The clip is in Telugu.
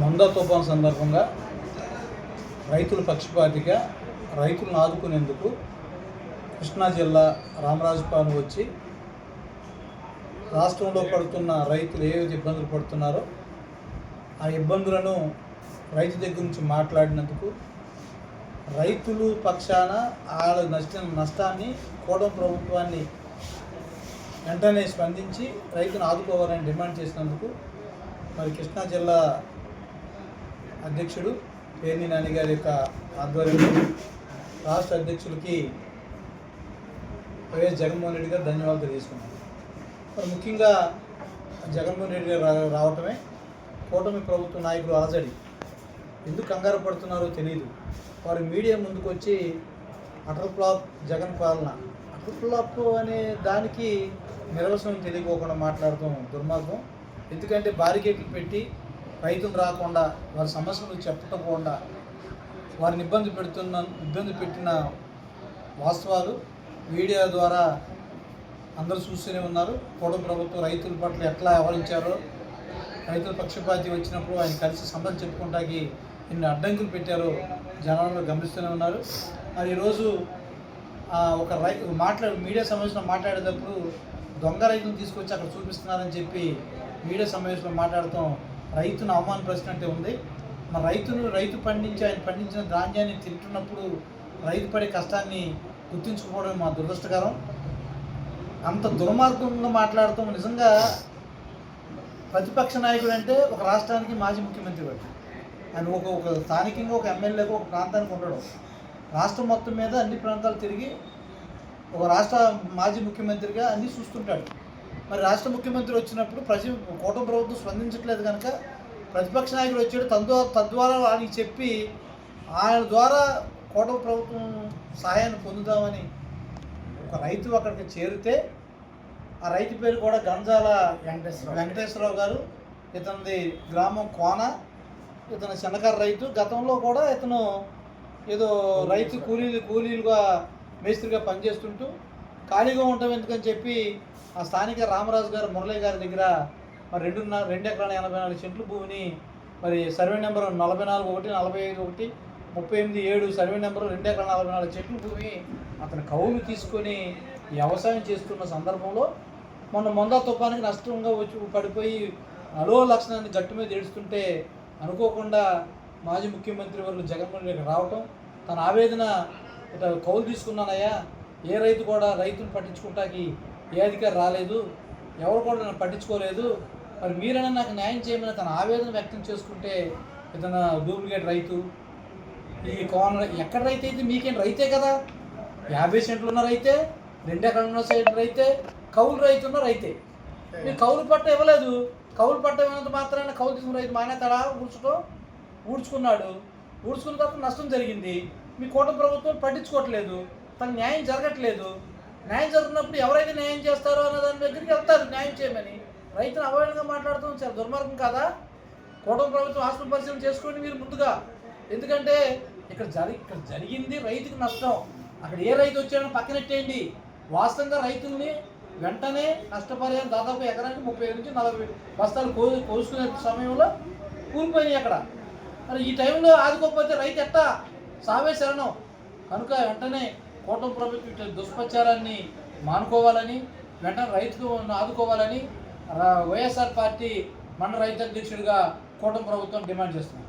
మందా తుఫాన్ సందర్భంగా రైతుల పక్షపాతిగా రైతులను ఆదుకునేందుకు కృష్ణా జిల్లా రామరాజుపాలెం వచ్చి రాష్ట్రంలో పడుతున్న రైతులు ఏ ఇబ్బందులు పడుతున్నారో ఆ ఇబ్బందులను రైతు దగ్గర నుంచి మాట్లాడినందుకు రైతులు పక్షాన వాళ్ళ నష్ట నష్టాన్ని కూడం ప్రభుత్వాన్ని వెంటనే స్పందించి రైతును ఆదుకోవాలని డిమాండ్ చేసినందుకు మరి కృష్ణా జిల్లా అధ్యక్షుడు పేర్ని నాని గారి యొక్క ఆధ్వర్యంలో రాష్ట్ర అధ్యక్షులకి వైఎస్ జగన్మోహన్ రెడ్డి గారు ధన్యవాదాలు తెలియజేసుకున్నాను మరి ముఖ్యంగా జగన్మోహన్ రెడ్డి గారు రా- రావటమే కూటమి ప్రభుత్వ నాయకులు అలజడి. ఎందుకు కంగారు పడుతున్నారో తెలియదు వారు మీడియా ముందుకు వచ్చి అటల్ ఫ్లాప్ జగన్ పాలన అటల్ ఫ్లాప్ అనే దానికి నిర్వచనం తెలియకోకుండా మాట్లాడటం దుర్మార్గం. ఎందుకంటే బారికేట్లు పెట్టి రైతులు రాకుండా వారి సమస్యలు చెప్పకుండా వారిని ఇబ్బంది పెడుతున్న ఇబ్బంది పెట్టిన వాస్తవాలు మీడియా ద్వారా అందరూ చూస్తూనే ఉన్నారు. కూటమి ప్రభుత్వం రైతుల పట్ల ఎట్లా వ్యవహరించారో రైతుల పక్షపాతి వచ్చినప్పుడు ఆయన కలిసి సంబంధం చెప్పుకుంటాకి ఎన్ని అడ్డంకులు పెట్టారో జనాలు గమనిస్తూనే ఉన్నారు. మరి ఈరోజు ఒక రైతు మాట్లాడు మీడియా సమావేశంలో మాట్లాడేటప్పుడు దొంగ రైతులు తీసుకొచ్చి అక్కడ చూపిస్తున్నారని చెప్పి మీడియా సమావేశంలో మాట్లాడటం రైతును అవమానపరిచినట్టే ఉంది. మరి రైతును రైతు పండించి ఆయన పండించిన ధాన్యాన్ని తింటున్నప్పుడు రైతు పడే కష్టాన్ని గుర్తించుకోవడం మా దురదృష్టకరం. అంత దుర్మార్గంగా మాట్లాడటం నిజంగా ప్రతిపక్ష నాయకుడు అంటే ఒక రాష్ట్రానికి మాజీ ముఖ్యమంత్రి వాడు. ఆయన ఒక ఒక స్థానికంగా ఒక ఎమ్మెల్యేగా ఒక ప్రాంతానికి ఉండడం. రాష్ట్రం మొత్తం మీద అన్ని ప్రాంతాలు తిరిగి ఒక రాష్ట్ర మాజీ ముఖ్యమంత్రిగా అన్నీ చూస్తుంటాడు. మరి రాష్ట్ర ముఖ్యమంత్రి వచ్చినప్పుడు ప్రజ కూటమి ప్రభుత్వం స్పందించట్లేదు కనుక ప్రతిపక్ష నాయకుడు వచ్చాడు తద్వా తద్వారా వారికి చెప్పి ఆయన ద్వారా కూటమి ప్రభుత్వం సహాయాన్ని పొందుదామని ఒక రైతు అక్కడికి చేరితే ఆ రైతు పేరు కూడా గంజాల. వెంకటేశ్వరరావు గారు ఇతనిది గ్రామం కోన ఇతను చిన్నకారు రైతు గతంలో కూడా ఇతను ఏదో రైతు కూలీలు కూలీలుగా మేస్త్రిగా పనిచేస్తుంటూ ఖాళీగా ఉంటాం ఎందుకని చెప్పి ఆ స్థానిక రామరాజు గారు మురళి గారి దగ్గర మరి రెండున్నర రెండు ఎకరాల ఎనభై నాలుగు సెంట్లు భూమిని మరి సర్వే నెంబర్ నలభై నాలుగు ఒకటి నలభై ఐదు ఒకటి ముప్పై ఎనిమిది ఏడు సర్వే నెంబర్ రెండు ఎకరాల నలభై నాలుగు చెట్లు భూమి అతను కౌలు తీసుకొని వ్యవసాయం చేస్తున్న సందర్భంలో మొన్న మొందా తుఫానికి నష్టంగా వచ్చి పడిపోయి అలో లక్షణాన్ని గట్టు మీద ఏడుస్తుంటే అనుకోకుండా మాజీ ముఖ్యమంత్రి వర్లు జగన్మోహన్ రెడ్డి రావటం తన ఆవేదన ఇట్లా కౌలు తీసుకున్నానయ్యా ఏ రైతు కూడా రైతును పట్టించుకుంటాకి ఏ అధికారి రాలేదు ఎవరు కూడా నన్ను పట్టించుకోలేదు. మరి మీరైనా నాకు న్యాయం చేయమని తన ఆవేదన వ్యక్తం చేసుకుంటే ఇతను డూప్లికేట్ రైతు ఈ కోన ఎక్కడ రైతు అయితే మీకేం రైతే కదా? యాభై సెంట్లు ఉన్న రైతే రెండు ఎకరాలు ఉన్న సైడ్ రైతే కౌలు రైతు ఉన్న రైతే. మీరు కౌలు పట్ట ఇవ్వలేదు. కౌలు పట్ట ఇవ్వనంత మాత్రాన కౌలు తీసుకున్న రైతు మానేతాడా? ఊడ్చుకో ఊడ్చుకున్నాడు. ఊడ్చుకున్న తర్వాత నష్టం జరిగింది. మీ కూటమి ప్రభుత్వం పట్టించుకోవట్లేదు. తన న్యాయం జరగట్లేదు. న్యాయం జరుగుతున్నప్పుడు ఎవరైతే న్యాయం చేస్తారో అన్న దాని దగ్గరికి వెళ్తారు న్యాయం చేయమని. రైతును అవహేళనగా మాట్లాడుతుంది చాలా దుర్మార్గం కాదా? కూటమి ప్రభుత్వం ఆస్తుల పరిశీలన చేసుకోండి మీరు ముందుగా. ఎందుకంటే ఇక్కడ జరి ఇక్కడ జరిగింది రైతుకు నష్టం. అక్కడ ఏ రైతు వచ్చాడో పక్కనెట్టేయండి వాస్తవంగా రైతుల్ని వెంటనే నష్టపరిహారం దాదాపు ఎకరానికి ముప్పై నుంచి నలభై బస్తాలు కో కోసుకునే సమయంలో కూలిపోయినాయి అక్కడ. మరి ఈ టైంలో ఆదుకోకపోతే రైతు ఎట్టా? సావే శరణం. కనుక వెంటనే కూటమి ప్రభుత్వం ఇటు దుష్ప్రచారాన్ని మానుకోవాలని వెంటనే రైతులను ఆదుకోవాలని వైఎస్ఆర్ పార్టీ మన రైతు అధ్యక్షుడిగా కూటమి ప్రభుత్వం డిమాండ్ చేస్తుంది.